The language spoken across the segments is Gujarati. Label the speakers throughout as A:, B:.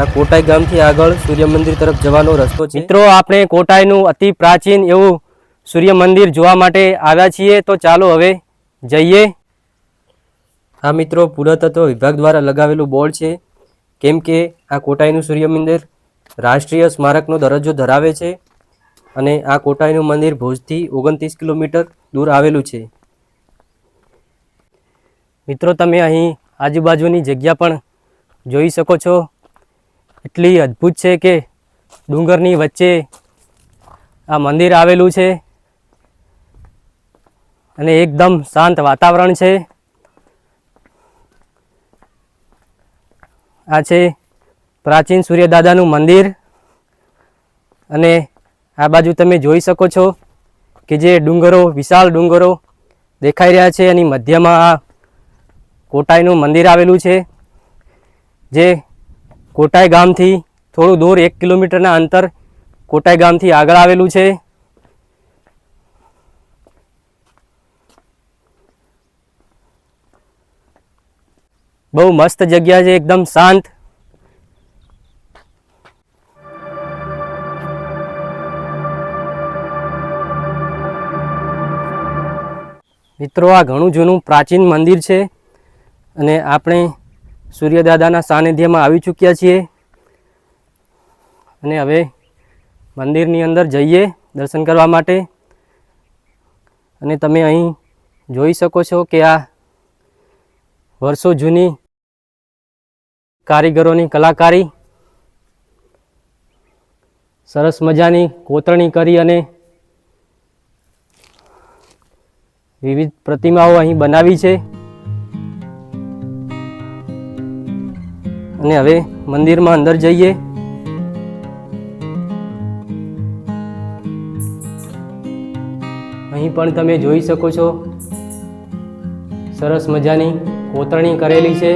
A: આ કોટાઈ ગામથી આગળ સૂર્ય મંદિર તરફ જવાનો રસ્તો છે.
B: મિત્રો આપણે કોટાઈનું અતિ પ્રાચીન એવું સૂર્ય મંદિર જોવા માટે આવ્યા છીએ તો ચાલો હવે જઈએ.
A: આ મિત્રો પુરાતત્વ વિભાગ દ્વારા લગાવેલું બોર્ડ છે. કેમ કે આ કોટાઈનું સૂર્ય મંદિર રાષ્ટ્રીય સ્મારકનો દરજ્જો ધરાવે છે અને આ કોટાઈનું મંદિર ભુજથી ઓગણત્રીસ કિલોમીટર દૂર આવેલું છે.
B: મિત્રો તમે અહીં આજુબાજુની જગ્યા પણ જોઈ શકો છો. એટલી અદ્ભુત છે કે ડુંગરની વચ્ચે આ મંદિર આવેલું છે. અને એકદમ શાંત વાતાવરણ છે. આ છે પ્રાચીન સૂર્યદાદાનું મંદિર. અને આ બાજુ તમે જોઈ શકો છો કે જે ડુંગરો, વિશાળ ડુંગરો દેખાઈ રહ્યા છે. એની મધ્યમાં આ કોટાઈનું મંદિર આવેલું છે, જે કોટાઈ ગામથી થોડું દૂર એક કિલોમીટરના અંતર કોટાઈ ગામથી આગળ આવેલું છે. બહુ મસ્ત જગ્યા છે, એકદમ શાંત. મિત્રો, આ ઘણું જૂનું પ્રાચીન મંદિર છે અને આપણે સૂર્યદાદાના સાનિધ્યમાં આવી ચૂક્યા છીએ. અને હવે મંદિરની અંદર જઈએ દર્શન કરવા માટે. અને તમે અહીં જોઈ શકો છો કે આ વર્ષો જૂની કારીગરોની કલાકારી, સરસ મજાની કોતરણી કરી અને વિવિધ પ્રતિમાઓ અહીં બનાવી છે. અને હવે મંદિરમાં અંદર જઈએ. અહીં પણ તમે જોઈ શકો છો. સરસ મજાની કોતરણી કરેલી છે.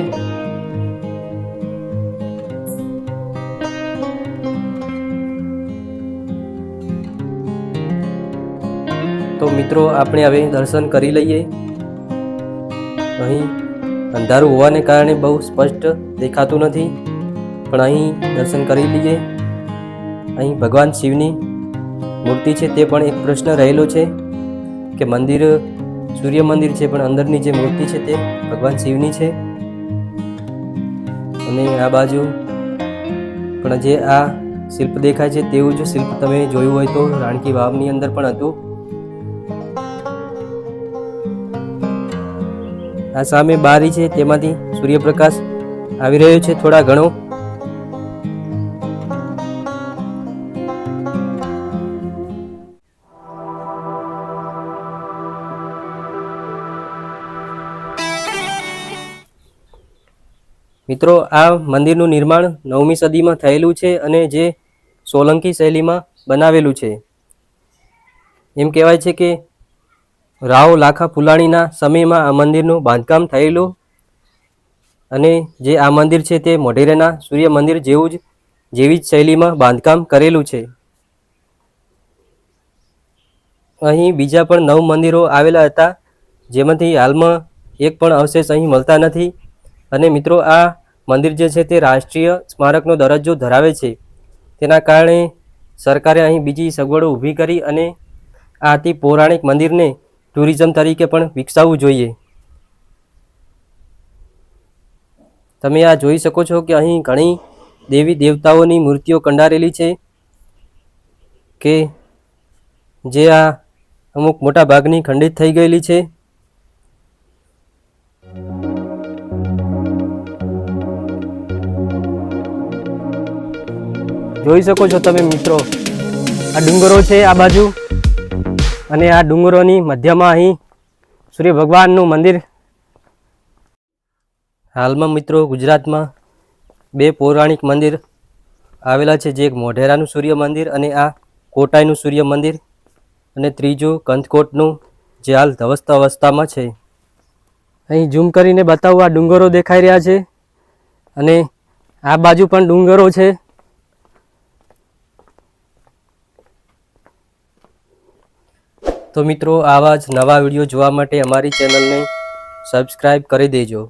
A: તો મિત્રો, આપણે હવે દર્શન કરી લઈએ. અહીં અંધારું હોવાને કારણે બહુ સ્પષ્ટ દેખાતું નથી. પણ અહીં દર્શન કરી લઈએ. અહીં ભગવાન શિવની મૂર્તિ છે તે પણ એક પ્રશ્ન રહેલો છે કે મંદિર, સૂર્ય મંદિર છે પણ અંદરની જે મૂર્તિ છે તે ભગવાન શિવની છે. અને આ બાજુ પણ જે આ શિલ્પ દેખાય છે તેવું જ શિલ્પ તમે જોયું હોય તો રાણકી વાવની અંદર પણ હતું. આ સામે બારી છે, તેમાંથી સૂર્યપ્રકાશ આવી રહ્યો છે થોડા ઘણો. મિત્રો, આ મંદિરનું નિર્માણ નવમી સદીમાં થયેલું છે અને જે સોલંકી શૈલીમાં બનાવેલું છે. એમ કહેવાય છે કે રાવ લાખા ફુલાણીના સમયમાં આ મંદિરનું બાંધકામ થયેલું અને જે આ મંદિર છે તે મોઢેરાના સૂર્ય મંદિર જેવું જ, જેવી જ શૈલીમાં બાંધકામ કરેલું છે. અહીં બીજા પણ નવ મંદિરો આવેલા હતા, જેમાંથી હાલમાં એક પણ અવશેષ અહીં મળતા નથી. અને મિત્રો, આ મંદિર જે છે તે રાષ્ટ્રીય સ્મારકનો દરજ્જો ધરાવે છે. તેના કારણે સરકારે અહીં બીજી સગવડો ઊભી કરી અને આ અતિ પૌરાણિક મંદિરને ટુરિઝમ તરીકે પણ વિકસાવવું જોઈએ. તમે આ જોઈ શકો છો કે અહીં ઘણી દેવી દેવતાઓની મૂર્તિઓ કંડારેલી છે કે જે આ અમુક મોટા ભાગની ખંડિત થઈ ગયેલી છે.
B: જોઈ શકો છો તમે મિત્રો, આ ડુંગરો છે આ બાજુ. અને આ ડુંગરોની મધ્યમાં અહીં સૂર્ય ભગવાનનું મંદિર.
A: હાલમાં મિત્રો ગુજરાતમાં બે પૌરાણિક મંદિર આવેલા છે, જે એક મોઢેરાનું સૂર્ય મંદિર અને આ કોટાઈનું સૂર્ય મંદિર અને ત્રીજું કંથકોટનું, જે હાલ ધવસ્ત અવસ્થામાં છે.
B: અહીં ઝૂમ કરીને બતાવવા ડુંગરો દેખાઈ રહ્યા છે અને આ બાજુ પણ ડુંગરો છે.
A: તો મિત્રો આવા જ નવા વીડિયો જોવા માટે અમારી ચેનલને સબસ્ક્રાઈબ કરી દેજો.